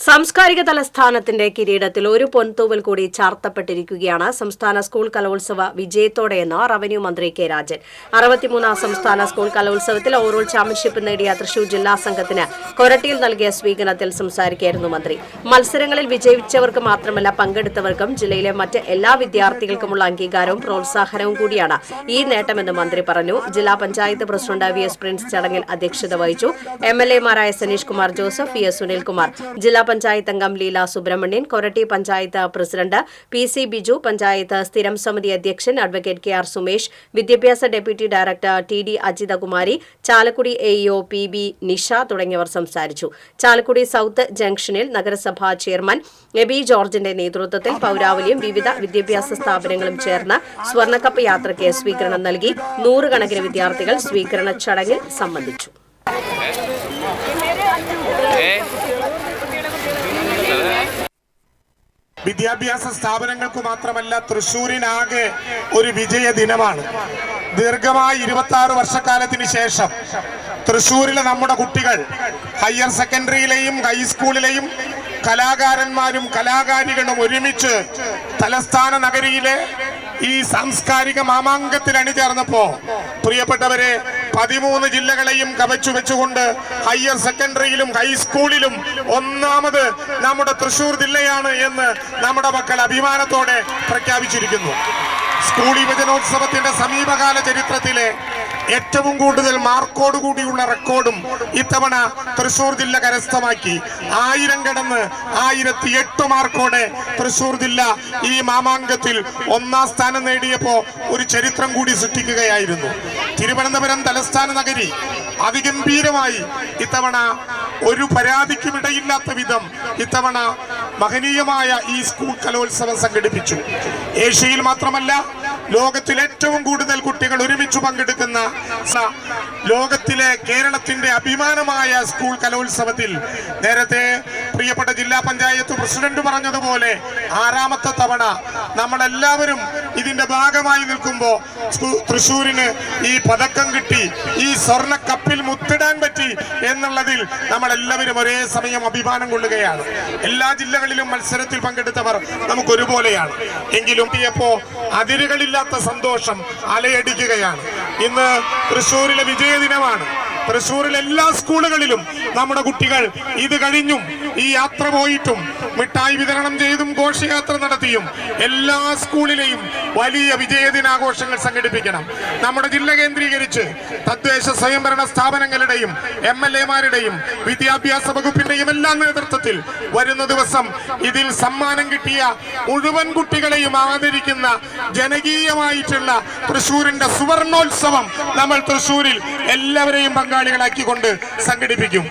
സാംസ്കാരിക തലസ്ഥാനത്തിന്റെ കിരീടത്തിൽ ഒരു പൊൻതൂവൽ കൂടി ചാർത്തപ്പെട്ടിരിക്കുകയാണ് സംസ്ഥാന സ്കൂൾ കലോത്സവ വിജയത്തോടെയെന്ന് റവന്യൂ മന്ത്രി കെ രാജൻ. അറുപത്തിമൂന്നാം സംസ്ഥാന സ്കൂൾ കലോത്സവത്തിൽ ഓവറോൾ ചാമ്പ്യൻഷിപ്പ് നേടിയ തൃശൂർ ജില്ലാ സംഘത്തിന് കൊരട്ടിയിൽ നൽകിയ സ്വീകരണത്തിൽ സംസാരിക്കുകയായിരുന്നു മന്ത്രി. മത്സരങ്ങളിൽ വിജയിച്ചവർക്ക് മാത്രമല്ല പങ്കെടുത്തവർക്കും ജില്ലയിലെ മറ്റ് എല്ലാ വിദ്യാർത്ഥികൾക്കുമുള്ള അംഗീകാരവും പ്രോത്സാഹനവും കൂടിയാണ് ഈ നേട്ടമെന്ന് മന്ത്രി പറഞ്ഞു. ജില്ലാ panchayat president V S Prince ചടങ്ങിൽ അധ്യക്ഷത വഹിച്ചു. എം എൽ എമാരായ സനീഷ് കുമാർ ജോസഫ് വി എസ് സുനിൽകുമാർ. ജില്ലാ പഞ്ചായത്ത് അംഗം Leela Subramanian Koratty panchayat president P C Biju panchayat സ്ഥിരം സമിതി അധ്യക്ഷൻ അഡ്വക്കേറ്റ് കെ ആർ സുമേഷ് വിദ്യാഭ്യാസ deputy director T D Ajithakumari Chalakudy A EO P B Nisha തുടങ്ങിയവർ സംസാരിച്ചു. ചാലക്കുടി സൌത്ത് ജംഗ്ഷനിൽ നഗരസഭാ ചെയർമാൻ എബി ജോർജിന്റെ നേതൃത്വത്തിൽ പൌരാവലിയും വിവിധ വിദ്യാഭ്യാസ സ്ഥാപനങ്ങളും ചേർന്ന് സ്വർണക്കപ്പ് യാത്രയ്ക്ക് സ്വീകരണം നൽകി നൂറുകണക്കിന് വിദ്യാർത്ഥികൾ സ്വീകരണ ചടങ്ങിൽ സംബന്ധിച്ചു. വിദ്യാഭ്യാസ സ്ഥാപനങ്ങൾക്ക് മാത്രമല്ല തൃശ്ശൂരിനാകെ ഒരു വിജയ ദിനമാണ്. ദീർഘമായ ഇരുപത്തി ആറ് വർഷക്കാലത്തിന് ശേഷം തൃശ്ശൂരിലെ നമ്മുടെ കുട്ടികൾ ഹയർ സെക്കൻഡറിയിലെയും ഹൈസ്കൂളിലെയും കലാകാരന്മാരും കലാകാരികളും ഒരുമിച്ച് തലസ്ഥാന നഗരിയിലെ ഈ സാംസ്കാരിക മാമാങ്കത്തിൽ അണിചേർന്നപ്പോ പ്രിയപ്പെട്ടവരെ പതിമൂന്ന് ജില്ലകളെയും കവച്ചു വെച്ചുകൊണ്ട് ഹയർ സെക്കൻഡറിയിലും ഹൈസ്കൂളിലും ഒന്നാമത് നമ്മുടെ തൃശൂർ ജില്ലയാണ് എന്ന് നമ്മുടെ മക്കൾ അഭിമാനത്തോടെ പ്രഖ്യാപിച്ചിരിക്കുന്നു. സ്കൂൾ യുവജനോത്സവത്തിന്റെ സമീപകാല ചരിത്രത്തിലെ ഏറ്റവും കൂടുതൽ മാർക്കോട് കൂടിയുള്ള റെക്കോർഡും ഇത്തവണ തൃശൂർ ജില്ല കരസ്ഥമാക്കി. ആയിരം കടന്ന് ആയിരത്തി എട്ട് മാർക്കോടെ തൃശൂർ ജില്ല ഈ മാമാങ്കത്തിൽ ഒന്നാം സ്ഥാനം നേടിയപ്പോ ഒരു ചരിത്രം കൂടി സൃഷ്ടിക്കുകയായിരുന്നു. തിരുവനന്തപുരം തലസ്ഥാന നഗരി അതിഗംഭീരമായി ഇത്തവണ ഒരു പരാതിക്കുമിടയില്ലാത്ത വിധം ഇത്തവണ മഹനീയമായ ഈ സ്കൂൾ കലോത്സവം സംഘടിപ്പിച്ചു. ഏഷ്യയിൽ മാത്രമല്ല ലോകത്തിൽ ഏറ്റവും കൂടുതൽ കുട്ടികൾ ഒരുമിച്ച് പങ്കെടുക്കുന്ന ലോകത്തിലെ കേരളത്തിന്റെ അഭിമാനമായ സ്കൂൾ കലോത്സവത്തിൽ നേരത്തെ പ്രിയപ്പെട്ട ജില്ലാ പഞ്ചായത്ത് പ്രസിഡന്റ് പറഞ്ഞതുപോലെ ആറാമത്തെ തവണ നമ്മളെല്ലാവരും ഇതിന്റെ ഭാഗമായി നിൽക്കുമ്പോൾ തൃശൂരിന് ഈ പതക്കം കിട്ടി ഈ സ്വർണ കപ്പിൽ മുത്തിടാൻ പറ്റി എന്നുള്ളതിൽ നമ്മളെല്ലാവരും ഒരേ സമയം അഭിമാനം കൊള്ളുകയാണ്. എല്ലാ ജില്ലകളിലും മത്സരത്തിൽ പങ്കെടുത്തവർ നമുക്ക് ഒരുപോലെയാണ് എങ്കിലും എത്തിയപ്പോ അതിരുകളില്ലാത്ത സന്തോഷം അലയടിക്കുകയാണ്. ഇന്ന് തൃശ്ശൂരിലെ വിജയദിനമാണ്. തൃശ്ശൂരിലെ എല്ലാ സ്കൂളുകളിലും നമ്മുടെ കുട്ടികൾ ഇത് കഴിഞ്ഞും ഈ യാത്ര പോയിട്ടും മിഠായി വിതരണം ചെയ്തും ഘോഷയാത്ര നടത്തിയും എല്ലാ സ്കൂളിലെയും വലിയ വിജയദിനാഘോഷങ്ങൾ സംഘടിപ്പിക്കണം. നമ്മുടെ ജില്ല കേന്ദ്രീകരിച്ച് തദ്ദേശ സ്വയംഭരണ സ്ഥാപനങ്ങളുടെയും എം എൽ എമാരുടെയും വിദ്യാഭ്യാസ വകുപ്പിന്റെയും എല്ലാ നേതൃത്വത്തിൽ വരുന്ന ദിവസം ഇതിൽ സമ്മാനം കിട്ടിയ മുഴുവൻ കുട്ടികളെയും ആദരിക്കുന്ന ജനകീയമായിട്ടുള്ള തൃശൂരിന്റെ സുവർണോത്സവം നമ്മൾ തൃശൂരിൽ എല്ലാവരെയും പങ്കാളികളാക്കിക്കൊണ്ട് സംഘടിപ്പിക്കും.